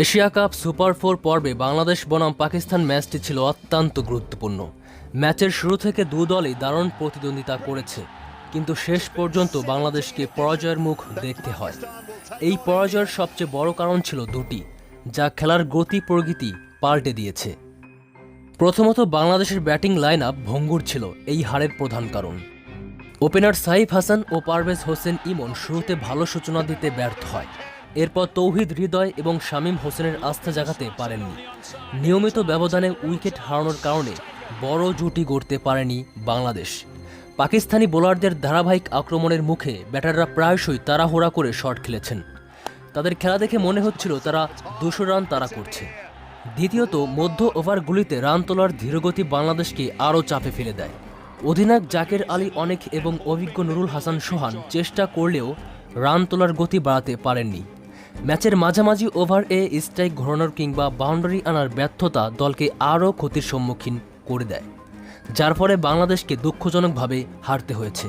Asia cup super four পর্বে বাংলাদেশ, বনাম, পাকিস্তান ম্যাচটি ছিল অত্যন্ত গুরুত্বপূর্ণ। ম্যাচের শুরু থেকে দু দলই দারুণ প্রতিদ্বন্দ্বিতা করেছে, কিন্তু শেষ পর্যন্ত বাংলাদেশকে পরাজয়ের মুখ দেখতে হয়। এই পরাজয়ের সবচেয়ে বড় কারণ ছিল দুটি, যা খেলার গতি প্রকৃতি পাল্টে দিয়েছে। প্রথমত বাংলাদেশের ব্যাটিং লাইন আপ ভঙ্গুর ছিল, এই হারের প্রধান কারণ। ওপেনার সাইফ হাসান ও পারভেজ হোসেন ইমন শুরুতে ভালো সূচনা দিতে ব্যর্থ হয়। এরপর তৌহিদ হৃদয় এবং শামীম হোসেনের আস্থা জাগাতে পারেননি। নিয়মিত ব্যবধানে উইকেট হারানোর কারণে বড় জুটি গড়তে পারেনি বাংলাদেশ। পাকিস্তানি বোলারদের ধারাবাহিক আক্রমণের মুখে ব্যাটাররা প্রায়শই তাড়াহুড়া করে শট খেলেছেন। তাদের খেলা দেখে মনে হচ্ছিল তারা দুশো রান তাড়া করছে। দ্বিতীয়ত, মধ্য ওভারগুলিতে রান তোলার ধীরগতি বাংলাদেশকে আরও চাপে ফেলে দেয়। অধিনায়ক জাকের আলী অনেক এবং অভিজ্ঞ নুরুল হাসান সোহান চেষ্টা করলেও রান তোলার গতি বাড়াতে পারেননি। ম্যাচের মাঝামাঝি ওভার এ স্ট্রাইক ঘোরানোর কিংবা বাউন্ডারি আনার ব্যর্থতা দলকে আরও ক্ষতির সম্মুখীন করে দেয়, যার ফলে বাংলাদেশকে দুঃখজনকভাবে হারতে হয়েছে।